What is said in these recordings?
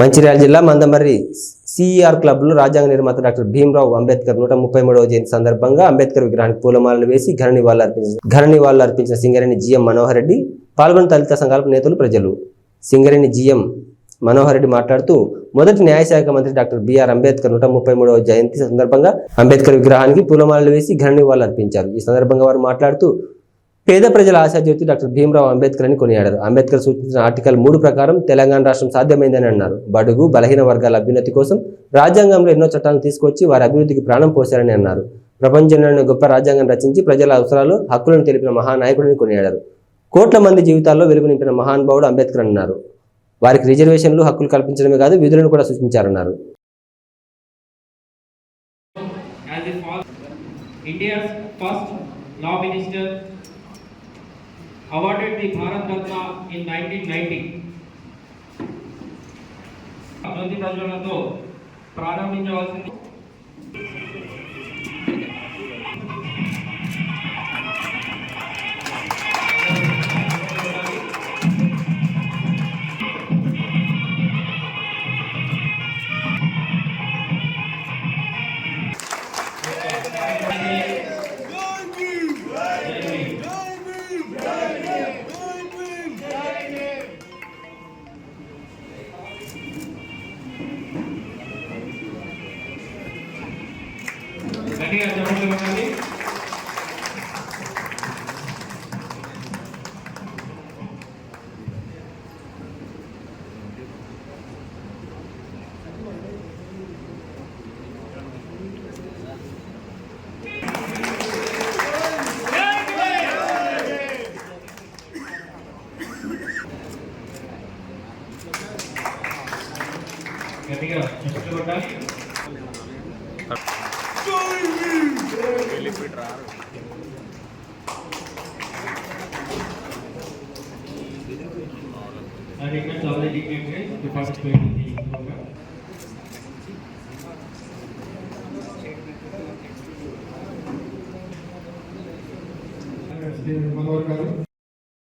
మంచిర్యాల జిల్లా మందమర్రి సిఈఆర్ క్లబ్లో రాజ్యాంగ నిర్మాత డాక్టర్ భీమరావు అంబేద్కర్ నూట ముప్పై మూడవ జయంతి సందర్భంగా అంబేద్కర్ విగ్రహానికి పూలమాలలు వేసి ఘన నివాళులు అర్పించిన ఘన నివాళులు అర్పించిన సింగరేణి జిఎం మనోహర్ రెడ్డి పాల్గొన్న దళిత సంఘాల నేతలు ప్రజలు. సింగరేణి జిఎం మనోహర్ రెడ్డి మాట్లాడుతూ మొదటి న్యాయశాఖ మంత్రి డాక్టర్ బిఆర్ అంబేద్కర్ నూట ముప్పై మూడవ జయంతి సందర్భంగా అంబేద్కర్ విగ్రహానికి పూలమాలలు వేసి ఘన నివాళులు అర్పించారు. ఈ సందర్భంగా వారు మాట్లాడుతూ పేద ప్రజల ఆశాజ్యోతి డాక్టర్ భీమరావు అంబేద్కర్ అని కొనియాడారు. అంబేద్కర్ సూచించిన ఆర్టికల్ మూడు ప్రకారం తెలంగాణ రాష్ట్రం సాధ్యమైందని అన్నారు. బడుగు బలహీన వర్గాల అభ్యున్నతి కోసం రాజ్యాంగంలో ఎన్నో చట్టాలను తీసుకొచ్చి వారి అభివృద్ధికి ప్రాణం పోశారని అన్నారు. ప్రపంచంలోని గొప్ప రాజ్యాంగం రచించి ప్రజల అవసరాలు హక్కులను తెలిపిన మహానాయకుడిని కొనియాడారు. కోట్ల మంది జీవితాల్లో వెలుగు నింపిన మహానుభావుడు అంబేద్కర్ అన్నారు. వారికి రిజర్వేషన్లు హక్కులు కల్పించడమే కాదు విధులను కూడా సూచించారన్నారు. India's first law minister awarded the Bharat Ratna in 1990. జ్యోతి ప్రజ్వలనతో ప్రారంభించవలసింది గట్టిగా చెప్పండి కొట్టాలి I request all the dignitaries to participate in the program.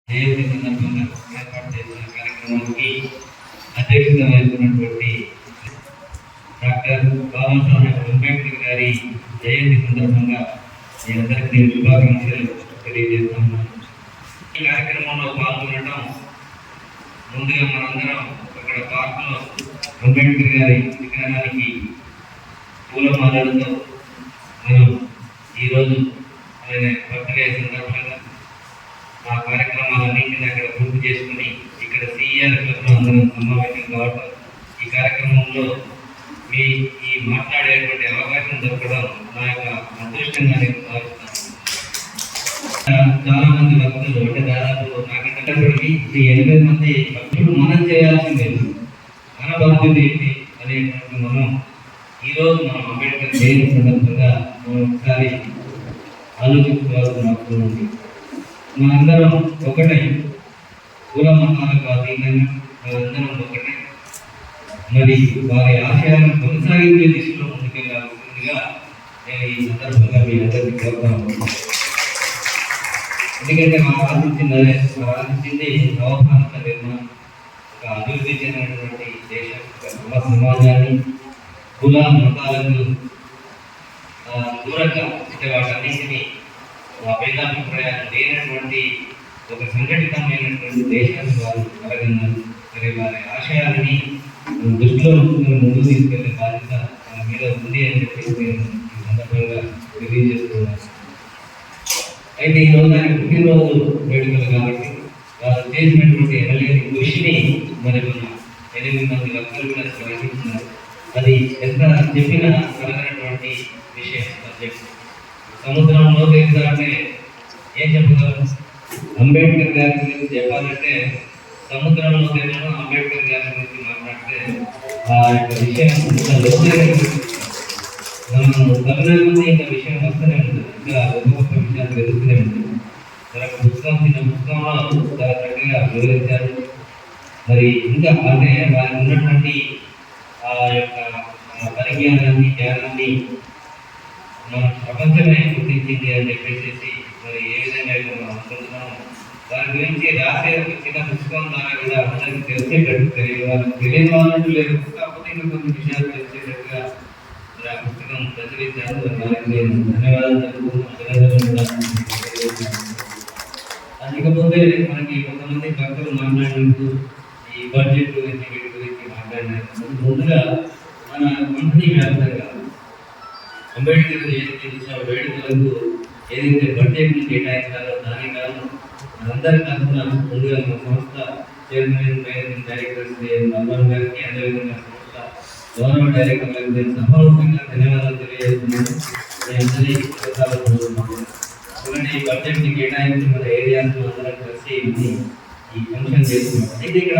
జయంతి సందర్భంగా ఏర్పాటు చేసిన కార్యక్రమానికి అధ్యక్షత వహిస్తున్నటువంటి సందర్భంగా మీ అందరికీ నేను శుభాకాంక్షలు తెలియజేస్తున్నాను. ఈ కార్యక్రమంలో పాల్గొనడం ముందుగా మనందరం అక్కడ పార్కులో అంబేద్కర్ గారి విగ్రహానికి పూలమాలలతో మనం ఈరోజు ఆయన బర్త్డే సందర్భంగా ఆ కార్యక్రమాలన్నింటినీ అక్కడ పూర్తి చేసుకుని ఇక్కడ సిఆర్ క్లబ్లో అందరం సమావేశం కావడం ఈ కార్యక్రమంలో మీ ఈ మాట్లాడేటువంటి అవకాశం దొరకడం నా నేను చాలా మంది భక్తులు అంటే దాదాపు నాకంటే ఈ ఎనభై మంది భక్తులు మనం చేయాల్సింది మన బాధ్యత ఏంటి అనేటువంటి మనం ఈరోజు మనం అంబేద్కర్ జయంతి సందర్భంగా ఒకసారి ఆలోచించుకోవాల్సిన అవసరం ఉంది మనందరం ఒకటే కుల మతాలకు అతీతంగా మనందరం ఒకటే మరి వారి ఆశయాలను కొనసాగించే దిశలో ముందుకెళ్ళాల్సిందిగా నేను ఈ సందర్భంగా మీ అందరికీ కోరుతాను ఎందుకంటే మనం ఆలోచించింది అదే మనం ఆలోచించింది నవభారత నిర్మాణం ఒక అభివృద్ధి చెందినటువంటి దేశం ఒక నవ సమాజాన్ని కుల మతాలను దూరంగా అంటే వాటన్నింటినీ ఆ భేదాభిప్రాయాలు లేనటువంటి ఒక సంఘటితమైనటువంటి దేశాన్ని వారు కలగన్నారు మరి వారి ఆశయాలని దృష్టిలో ఉంచుకుని ముందుకు తీసుకెళ్ళే బాధ్యత మన మీద ఉంది అని చెప్పేసి నేను ఈ సందర్భంగా తెలియజేస్తున్నాను అయితే ఈ రోజు ఆయన పుట్టినరోజు వేడుకలు కాబట్టి వారు చేసినటువంటి ఎనలేని కృషిని మరి మన ఎనిమిది మంది భక్తులు కూడా స్మరించినారు అది ఎంత చెప్పినా కలగనటువంటి విషయం సబ్జెక్ట్ సముద్రంలో అంటే ఏం చెప్పగలం? అంబేద్కర్ గారి గురించి చెప్పాలంటే సముద్రంలో తేలిన అంబేద్కర్ గారి గురించి మాట్లాడితే ఆ యొక్క విషయం ఇంకా లోతైన మనం ఇంకా విషయం వస్తూనే ఉంటుంది. ఇంకా గొప్ప గొప్ప విషయాలు తెలుస్తూనే ఉంటుంది మరొక పుస్తకం చిన్న పుస్తకంలో చాలా చక్కగా వివరించారు. మరి ఇంకా అంటే వారికి ఉన్నటువంటి ఆ యొక్క పరిజ్ఞానాన్ని జ్ఞానాన్ని మన ప్రపంచమే గుర్తించింది అని చెప్పేసి మరి ఏ విధంగా అయితే మనం అనుకుంటున్నాం దాని గురించి రాసే ఒక చిన్న పుస్తకం ద్వారా కూడా అందరికి తెలిసేటట్టు తెలియని వాళ్ళు తెలియని వాళ్ళంటూ లేదు కాకపోతే ఇంకా కొన్ని విషయాలు తెలిసి మరి ఆ వారికి ధన్యవాదాలు ఇకపోతే మనకి కొంతమంది భక్తులు మాట్లాడినప్పుడు ఈ బడ్జెట్ గురించి వీటి గురించి మాట్లాడినారు ముందుగా మన కంపెనీ వ్యాప్తంగా అంబేద్కర్ జయంతి ఉత్సవ వేడుకలకు ఏదైతే బడ్జెట్ కేటాయించారో దాని కారణం మనందరి తరఫున ముందుగా మన సంస్థ chairman managing director Shri Mallan గారికి అదేవిధంగా సంస్థ గౌరవ డైరెక్టర్ గారికి సభాముఖంగా ధన్యవాదాలు తెలియజేస్తున్నాను మీ కృతజ్ఞతలు ఈ బడ్జెట్ని కేటాయించి మన ఏరియాలో అందరం కలిసి ఈ ఫంక్షన్ చేస్తున్నాం. అయితే ఇక్కడ